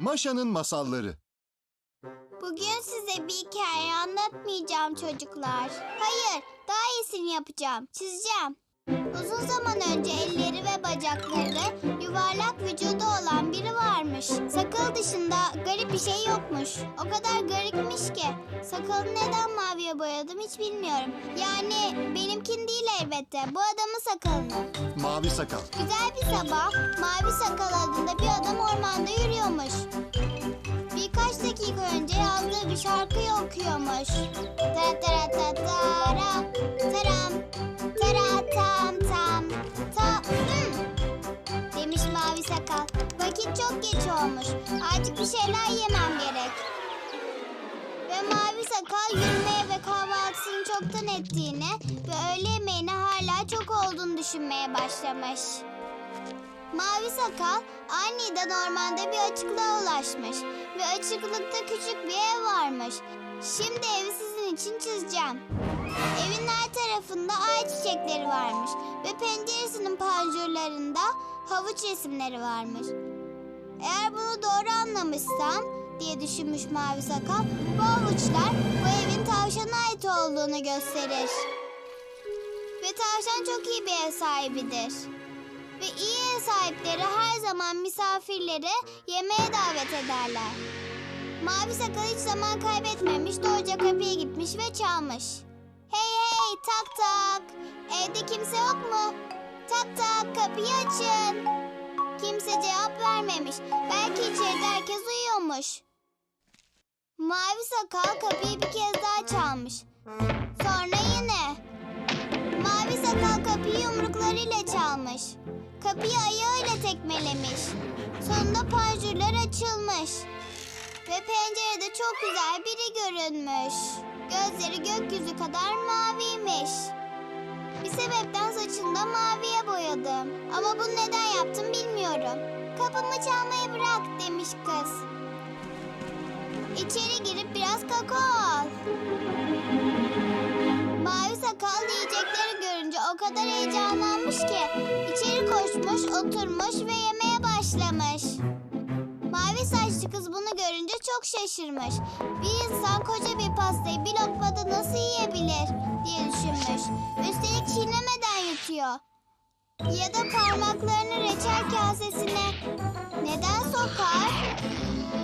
Maşa'nın masalları. Bugün size bir hikaye anlatmayacağım çocuklar. Hayır, daha iyisini yapacağım. Çizeceğim. Uzun zaman önce elleri ve bacakları yuvarlak vücudu olan biri varmış. Sakal dışında garip bir şey yokmuş. O kadar garipmiş ki sakalını neden maviye boyadım hiç bilmiyorum. Yani benimkin değil elbette. Bu adamın sakalını. Mavi sakal. Güzel bir sabah Mavi Sakal adında bir adam ormanda yürüyormuş. Birkaç dakika önce yazdığı bir şarkıyı okuyormuş. Ta tara ta tara, taram, geç olmuş. Artık bir şeyler yemem gerek. Ve Mavi Sakal yürümeye ve kahvaltısını çoktan ettiğini ve öğle yemeğini hala çok olduğunu düşünmeye başlamış. Mavi Sakal aniden ormanda bir açıklığa ulaşmış ve açıklıkta küçük bir ev varmış. Şimdi evi sizin için çizeceğim. Evin her tarafında ay çiçekleri varmış ve penceresinin panjurlarında havuç resimleri varmış. Eğer bunu doğru anlamışsam diye düşünmüş Mavi Sakal, bu havuçlar bu evin tavşana ait olduğunu gösterir. Ve tavşan çok iyi bir ev sahibidir. Ve iyi ev sahipleri her zaman misafirleri yemeğe davet ederler. Mavi sakal hiç zaman kaybetmemiş, doğruca kapıya gitmiş ve çalmış. Hey hey tak tak, evde kimse yok mu? Tak tak kapıyı açın. Kimse cevap vermemiş. Belki içeride herkes uyuyormuş. Mavi sakal kapıyı bir kez daha çalmış. Sonra yine. Mavi sakal kapıyı yumruklarıyla çalmış. Kapıyı ayağıyla tekmelemiş. Sonunda panjurlar açılmış. Ve pencerede çok güzel biri görünmüş. Gözleri gökyüzü kadar maviymiş. Bir sebepten saçını da maviye boyadım. Ama bunu neden yaptım bilmiyorum. Kapımı çalmayı bırak demiş kız. İçeri girip biraz kakao al. Mavi sakal yiyecekleri görünce o kadar heyecanlanmış ki içeri koşmuş, oturmuş ve yemeye başlamış. Mavi saçlı kız bunu görünce çok şaşırmış. Bir insan koca bir pastayı bir lokmada nasıl yiyebilir. Üstelik çiğnemeden yutuyor. Ya da parmaklarını reçel kasesine neden sokar?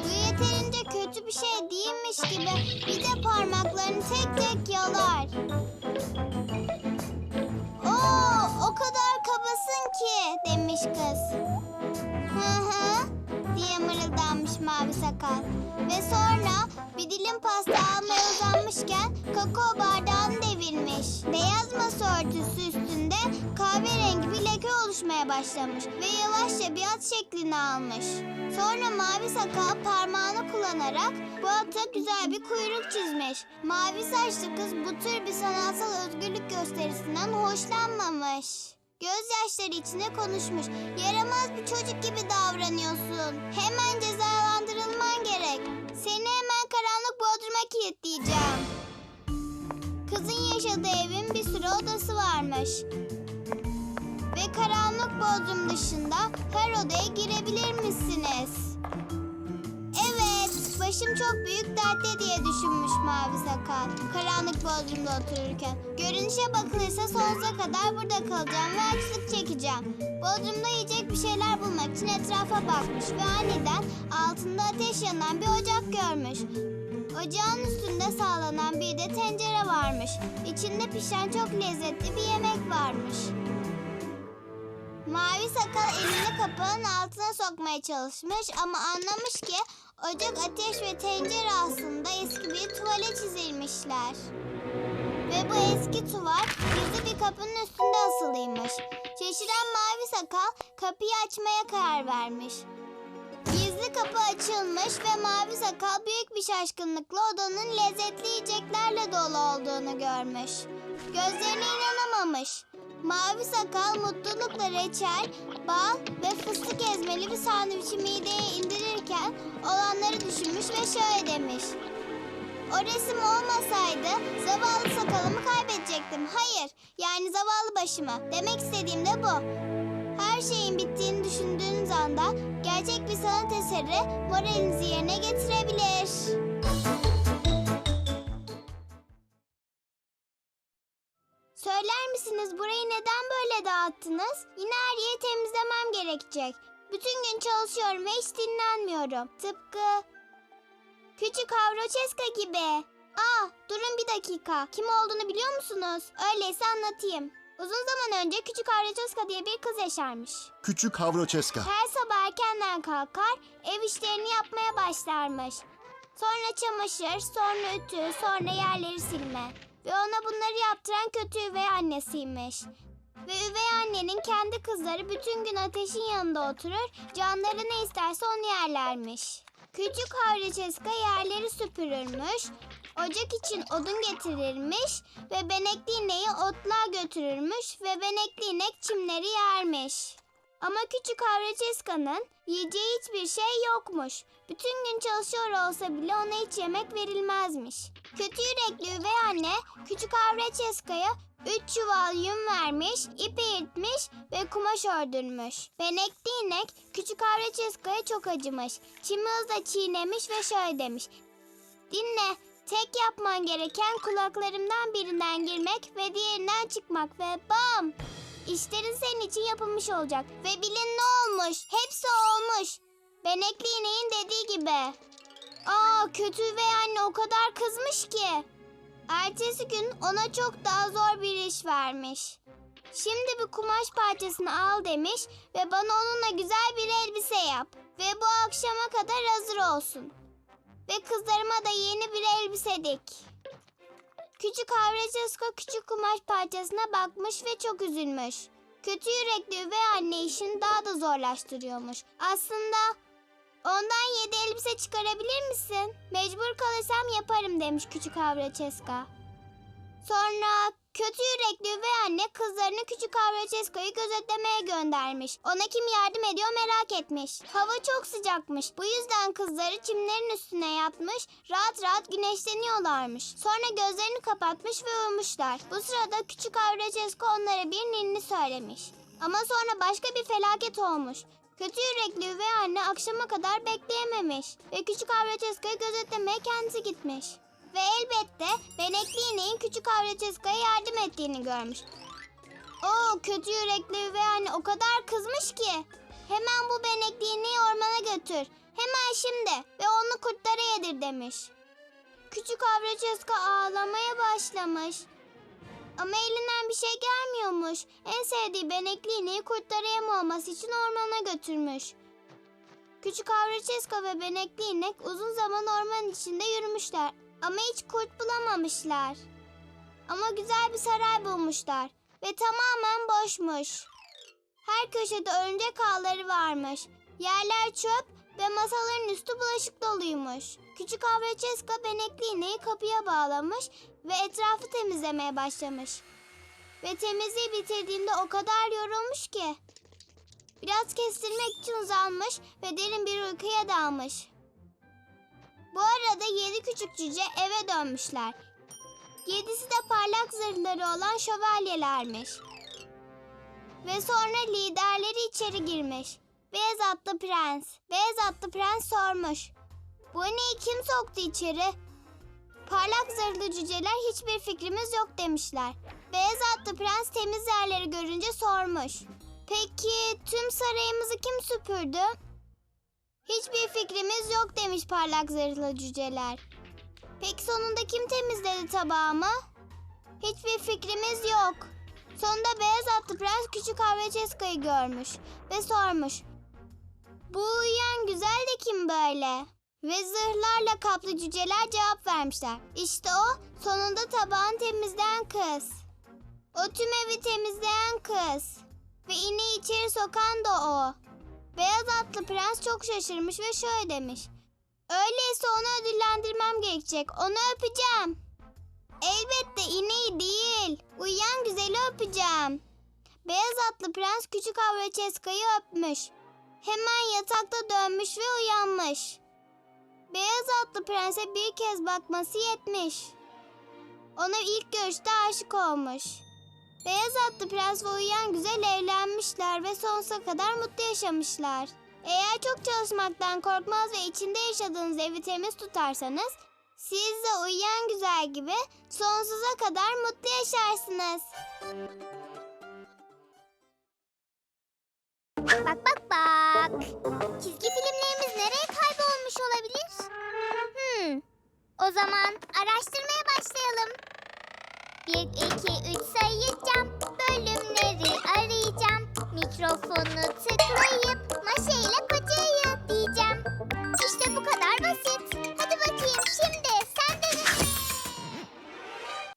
Bu yeterince kötü bir şey değilmiş gibi bir de parmaklarını tek tek yalar. Oo, o kadar kabasın ki demiş kız. Hı hı diye mırıldanmış mavi sakal. Ve sonra bir dilim pasta almaya uzanmışken kakao bardağını oluşmaya başlamış ve yavaşça bir at şeklini almış. Sonra mavi sakal parmağını kullanarak bu ata güzel bir kuyruk çizmiş. Mavi saçlı kız bu tür bir sanatsal özgürlük gösterisinden hoşlanmamış. Gözyaşları içine konuşmuş. Yaramaz bir çocuk gibi davranıyorsun. Hemen cezalandırılman gerek. Seni hemen karanlık bodruma kilitleyeceğim. Kızın yaşadığı evin bir sürü odası varmış. Bodrum dışında her odaya girebilir misiniz? Evet, başım çok büyük dertte diye düşünmüş Mavi Sakal. Karanlık bodrumda otururken. Görünüşe bakılırsa sonsuza kadar burada kalacağım ve açlık çekeceğim. Bodrumda yiyecek bir şeyler bulmak için etrafa bakmış ve aniden altında ateş yanan bir ocak görmüş. Ocağın üstünde sağlanan bir de tencere varmış. İçinde pişen çok lezzetli bir yemek varmış. Mavi sakal elini kapağın altına sokmaya çalışmış ama anlamış ki ocak, ateş ve tencere aslında eski bir tuvale çizilmişler. Ve bu eski tuval gizli bir kapının üstünde asılıymış. Şaşıran mavi sakal kapıyı açmaya karar vermiş. Gizli kapı açılmış ve mavi sakal büyük bir şaşkınlıkla odanın lezzetli yiyeceklerle dolu olduğunu görmüş. Gözlerine inanamamış. Mavi sakal mutlulukla reçel, bal ve fıstık ezmeli bir sandviçi mideye indirirken olanları düşünmüş ve şöyle demiş. O resim olmasaydı zavallı sakalımı kaybedecektim. Hayır, yani zavallı başımı. Demek istediğim de bu. Her şeyin bittiğini düşündüğünüz anda gerçek bir sanat eseri moralinizi yerine getirebilir. Söyler misiniz burayı neden böyle dağıttınız? Yine her yeri temizlemem gerekecek. Bütün gün çalışıyorum ve hiç dinlenmiyorum. Tıpkı küçük Havroçeska gibi. Aa, durun bir dakika. Kim olduğunu biliyor musunuz? Öyleyse anlatayım. Uzun zaman önce küçük Havroçeska diye bir kız yaşarmış. Küçük Havroçeska. Her sabah erkenden kalkar, ev işlerini yapmaya başlarmış. Sonra çamaşır, sonra ütü, sonra yerleri silme. Ve ona bunları yaptıran kötü üvey annesiymiş. Ve üvey annenin kendi kızları bütün gün ateşin yanında oturur, canları ne isterse onu yerlermiş. Küçük Havriçeska yerleri süpürürmüş, ocak için odun getirirmiş ve benekli ineği otluğa götürürmüş ve benekli inek çimleri yermiş. Ama küçük Havreçeska'nın yiyeceği hiçbir şey yokmuş. Bütün gün çalışıyor olsa bile ona hiç yemek verilmezmiş. Kötü yürekli üvey anne küçük Havreçeska'ya üç çuval yün vermiş, ip eğitmiş ve kumaş ördürmüş. Benekli inek küçük Havreçeska'ya çok acımış. Çimi hızla çiğnemiş ve şöyle demiş. Dinle, tek yapman gereken kulaklarımdan birinden girmek ve diğerinden çıkmak ve bam! İşlerin senin için yapılmış olacak. Ve bilin ne olmuş? Hepsi olmuş. Benekli ineğin dediği gibi. Aa kötü ve anne o kadar kızmış ki. Ertesi gün ona çok daha zor bir iş vermiş. Şimdi bir kumaş parçasını al demiş ve bana onunla güzel bir elbise yap. Ve bu akşama kadar hazır olsun. Ve kızlarıma da yeni bir elbise dik. Küçük Havreçesko küçük kumaş parçasına bakmış ve çok üzülmüş. Kötü yürekli üvey anne işini daha da zorlaştırıyormuş. Aslında ondan yedi elbise çıkarabilir misin? Mecbur kalırsam yaparım demiş küçük Havreçeska. Sonra kötü yürekli üvey anne kızlarını küçük Havreçeska'yı gözetlemeye göndermiş. Ona kim yardım ediyor merak etmiş. Hava çok sıcakmış. Bu yüzden kızları çimlerin üstüne yatmış, rahat rahat güneşleniyorlarmış. Sonra gözlerini kapatmış ve uyumuşlar. Bu sırada küçük Havreçeska onlara bir ninni söylemiş. Ama sonra başka bir felaket olmuş. Kötü yürekli üvey anne akşama kadar bekleyememiş ve küçük Havreçeska'yı gözetlemeye kendisi gitmiş. Ve elbette benekli ineğin küçük Havreçeska'ya yardım ettiğini görmüş. Oo kötü yürekli üvey anne o kadar kızmış ki. Hemen bu benekli ineği ormana götür. Hemen şimdi ve onu kurtlara yedir demiş. Küçük Havreçeska ağlamaya başlamış. Ama elinden bir şey gelmiyormuş. En sevdiği benekli ineği kurtlara yem olması için ormana götürmüş. Küçük Havreçeska ve benekli inek uzun zaman orman içinde yürümüşler. Ama hiç kurt bulamamışlar. Ama güzel bir saray bulmuşlar. Ve tamamen boşmuş. Her köşede örümcek ağları varmış. Yerler çöp ve masaların üstü bulaşık doluymuş. Küçük Havreçeska benekli ineği kapıya bağlamış ve etrafı temizlemeye başlamış. Ve temizliği bitirdiğinde o kadar yorulmuş ki. Biraz kestirmek için uzanmış ve derin bir uykuya dalmış. Bu arada yedi küçük cüce eve dönmüşler. Yedisi de parlak zırhları olan şövalyelermiş. Ve sonra liderleri içeri girmiş. Beyaz atlı prens. Beyaz atlı prens sormuş. Bu ineği kim soktu içeri? Parlak zırhlı cüceler hiçbir fikrimiz yok demişler. Beyaz atlı prens temiz yerleri görünce sormuş. Peki tüm sarayımızı kim süpürdü? Hiçbir fikrimiz yok demiş parlak zırhlı cüceler. Peki sonunda kim temizledi tabağımı? Hiçbir fikrimiz yok. Sonunda beyaz atlı prens küçük Havreçeska'yı görmüş ve sormuş. Bu uyuyan güzel de kim böyle? Ve zırhlarla kaplı cüceler cevap vermişler. İşte o sonunda tabağını temizleyen kız. O tüm evi temizleyen kız. Ve ineği içeri sokan da o. Beyaz atlı prens çok şaşırmış ve şöyle demiş. Öyleyse onu ödüllendirmem gerekecek. Onu öpeceğim. Elbette ineği değil. Uyuyan güzeli öpeceğim. Beyaz atlı prens küçük Havreçeska'yı öpmüş. Hemen yatakta dönmüş ve uyanmış. Beyaz atlı prense bir kez bakması yetmiş. Ona ilk görüşte aşık olmuş. Beyaz atlı prens ve uyuyan güzel evlenmişler ve sonsuza kadar mutlu yaşamışlar. Eğer çok çalışmaktan korkmaz ve içinde yaşadığınız evi temiz tutarsanız siz de uyuyan güzel gibi sonsuza kadar mutlu yaşarsınız. Bak bak bak. Çizgi filmlerimiz nereye kaybolmuş olabilir? Hmm. O zaman araştırmaya başlayalım. Bir, iki, üç sayacağım. Bölümleri arayacağım. Mikrofonu tıklayıp maşeyle kocayı diyeceğim.